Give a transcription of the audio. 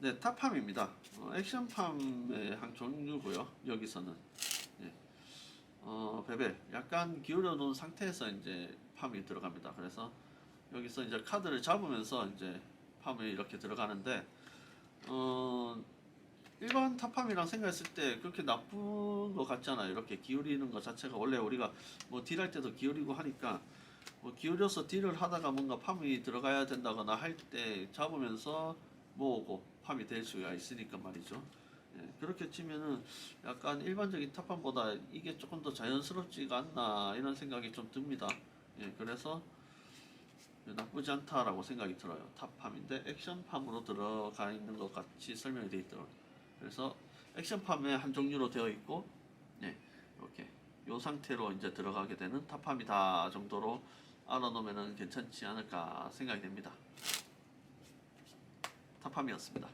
네, 탑팜입니다. 어, 액션팜의 한 종류고요. 여기서는 예. 어, 베베 약간 기울여 놓은 상태에서 이제 팜이 들어갑니다. 그래서 여기서 이제 카드를 잡으면서 이제 팜이 이렇게 들어가는데 어, 일반 탑팜이랑 생각했을 때 그렇게 나쁜 것 같잖아요. 이렇게 기울이는 것 자체가 원래 우리가 뭐 딜할 때도 기울이고 하니까 뭐 기울여서 딜을 하다가 뭔가 팜이 들어가야 된다거나 할 때 잡으면서 모으고 팜이 될 수가 있으니까 말이죠. 예, 그렇게 치면은 약간 일반적인 탑팜보다 이게 조금 더 자연스럽지가 않나 이런 생각이 좀 듭니다. 예, 그래서 나쁘지 않다라고 생각이 들어요. 탑팜인데 액션팜으로 들어가 있는 것 같이 설명이 되어 있더라고요. 그래서 액션팜의 한 종류로 되어 있고, 네, 이렇게 요 상태로 이제 들어가게 되는 탑팜이다 정도로 알아놓으면 괜찮지 않을까 생각이 됩니다. 탑팜이었습니다.